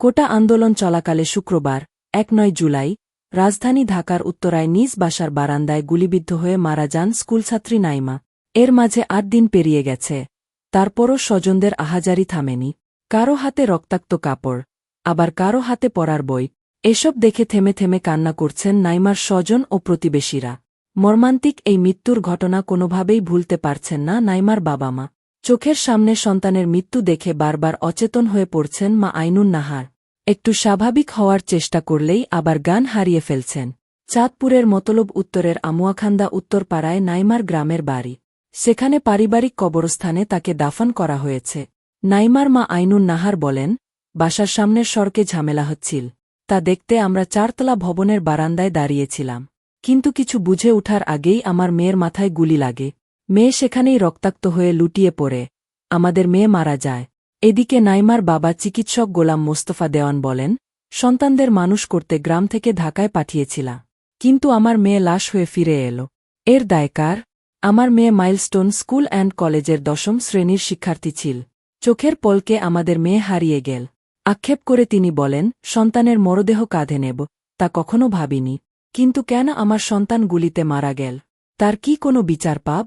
কোটা আন্দোলন চলাকালে শুক্রবার, এক নয় জুলাই, রাজধানী ঢাকার উত্তরায় নিজ বাসার বারান্দায় গুলিবিদ্ধ হয়ে মারা যান স্কুলছাত্রী নাইমা। এর মাঝে আট দিন পেরিয়ে গেছে। তারপরও স্বজনদের আহাজারি থামেনি। কারও হাতে রক্তাক্ত কাপড়, আবার কারও হাতে পড়ার বই, এসব দেখে থেমে থেমে কান্না করছেন নাইমার স্বজন ও প্রতিবেশীরা। মর্মান্তিক এই মৃত্যুর ঘটনা কোনোভাবেই ভুলতে পারছেন না নাইমার বাবা মা। চোখের সামনে সন্তানের মৃত্যু দেখে বারবার অচেতন হয়ে পড়ছেন মা আইনুন নাহার। একটু স্বাভাবিক হওয়ার চেষ্টা করলেই আবার গান হারিয়ে ফেলছেন। চাঁদপুরের মতলব উত্তরের আমুয়াখান্দা উত্তরপাড়ায় নাইমার গ্রামের বাড়ি। সেখানে পারিবারিক কবরস্থানে তাকে দাফন করা হয়েছে। নাইমার মা আইনুন নাহার বলেন, বাসার সামনের সড়কে ঝামেলা হচ্ছিল। তা দেখতে আমরা চারতলা ভবনের বারান্দায় দাঁড়িয়েছিলাম। কিন্তু কিছু বুঝে ওঠার আগেই আমার মেয়ের মাথায় গুলি লাগে। মেয়ে সেখানেই রক্তাক্ত হয়ে লুটিয়ে পড়ে। আমাদের মেয়ে মারা যায়। এদিকে নাইমার বাবা চিকিৎসক গোলাম মোস্তফা দেওয়ান বলেন, সন্তানদের মানুষ করতে গ্রাম থেকে ঢাকায় পাঠিয়েছিলাম কিন্তু আমার মেয়ে লাশ হয়ে ফিরে এলো। এর দায়কার, আমার মেয়ে মাইলস্টোন স্কুল অ্যান্ড কলেজের দশম শ্রেণির শিক্ষার্থী ছিল। চোখের পলকে আমাদের মেয়ে হারিয়ে গেল। আক্ষেপ করে তিনি বলেন, সন্তানের মরদেহ কাঁধে নেব, তা কখনো ভাবিনি। কিন্তু কেন আমার সন্তান গুলিতে মারা গেল? তার কি কোনো বিচার পাব